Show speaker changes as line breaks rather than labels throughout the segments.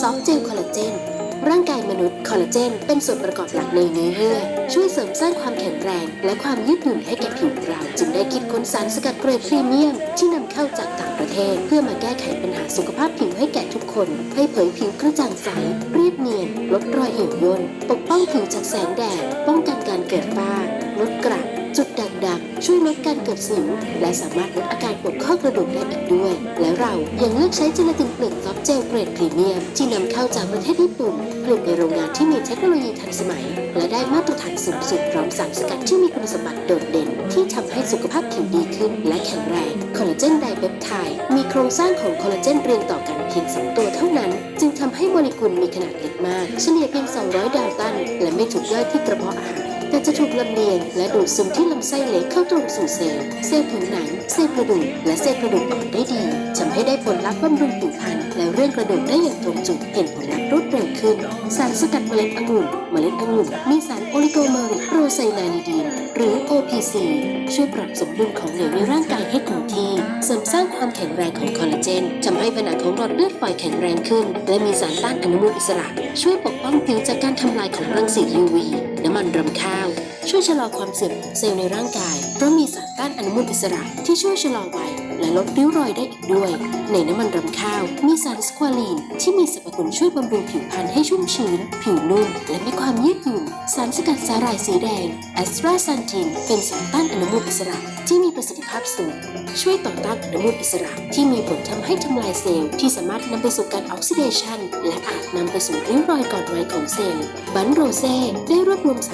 ซอฟเจลคอลลาเจน ร่างกายมนุษย์คอลลาเจน เป็นส่วนประกอบหลักในเนื้อเยื่อ ช่วยเสริมสร้างความแข็งแรง และความยืดหยุ่นให้แก่ผิวเรา จึงได้คิดค้นสารสกัดเกรดพรีเมียม ที่นำเข้าจากต่างประเทศ เพื่อมาแก้ไขปัญหาสุขภาพผิวให้แก่ทุกคน ให้เผยผิวกระจ่างใสเรียบเนียนลดรอยเหี่ยวย่นปกป้องผิวจากแสงแดดป้องกันการเกิดฝ้า ลดกระจุดด่างดำช่วยลดการเกิดสิว และสามารถลดอาการปวดข้อกระดูกได้อีกด้วย และเรายังเลือกใช้เจลาตินเปลือกซอฟเจลเกรดพรีเมียม ที่นำเข้าจากประเทศญี่ปุ่นผลิตในโรงงานที่มีเทคโนโลยีทันสมัย และได้มาตรฐานสูงสุดพร้อมสารสกัดที่มีคุณสมบัติโดดเด่น ที่ทำให้สุขภาพผิวดีขึ้น และแข็งแรงคอลลาเจนไดเปปไทด์มีโครงสร้างของคอลลาเจนเรียงต่อกันเพียงสองตัวเท่านั้น จึงทำให้โมเลกุลมีขนาดเล็กมาก เฉลี่ยเพียง 200 ดาลตัน และไม่ถูกย่อยที่กระเพาะอาหาร จะถูกลำเลียงและดูดซึมที่ลำไส้เล็กเข้าตรงสู่เซลล์เซลล์ผิวหนังเซลล์กระดูกและเซลล์กระดูกอ่อนได้ดีทำให้ได้ผลลัพธ์บำรุงผิวพรรณและเรื่องกระดูกได้อย่างตรงจุดเห็นผลลัพธ์รวด ขึ้น สารสกัดเมล็ดองุ่น เมล็ดองุ่นมีสารโอลิโกเมอริกโรไซนานิดีนหรือ OPC ช่วยปรับสมดุลของเหลวในร่างกายให้คงที่ เสริมสร้างความแข็งแรงของคอลลาเจนทำให้ผนังของหลอดเลือดฝอยแข็งแรงขึ้น และมีสารต้านอนุมูลอิสระ ช่วยปกป้องผิวจากการทำลายของรังสี UV น้ำมันรำข้าว ช่วยชะลอความเสื่อมของเซลล์ในร่างกาย เพราะมีสารต้านอนุมูลอิสระที่ช่วยชะลอวัยและลดริ้วรอยได้อีกด้วย ในน้ำมันรำข้าว มีสารสควอลีน ที่มีสรรพคุณช่วยบำรุงผิวพรรณให้ชุ่มชื้น ผิวนุ่ม และมีความยืดหยุ่น สารสกัดสาหร่ายสีแดงแอสตราซันทิน เป็นสารต้านอนุมูลอิสระ ที่มีประสิทธิภาพสูง ช่วยต่อต้านอนุมูลอิสระ ที่มีผลทำให้ทำลายเซลล์ที่สามารถนำไปสู่การออกซิเดชันและอาจนำไปสู่ริ้วรอยก่อนวัยของเซลล์บันโรเซ่ได้รวบรวมสาร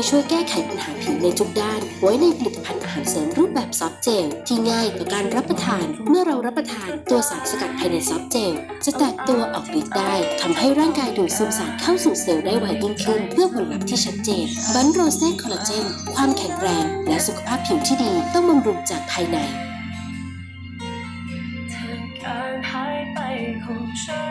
ที่ช่วยแก้ไขปัญหาผิวในทุกด้าน ไว้ในผลิตภัณฑ์อาหารเสริมรูปแบบซอฟเจลที่ง่ายต่อการรับประทาน เมื่อเรารับประทานตัวสารสกัดภายในซอฟเจลจะแตกตัวออกฤทธิ์ได้ทำให้ร่างกายดูดซึมสารเข้าสู่เซลล์ได้ไวยิ่งขึ้น เพื่อผลลัพธ์ที่ชัดเจนบันโรเซ่คอลลาเจนความแข็งแรง และสุขภาพผิวที่ดีต้องบำรุงจากภายใน
แทนการหายไปของฉัน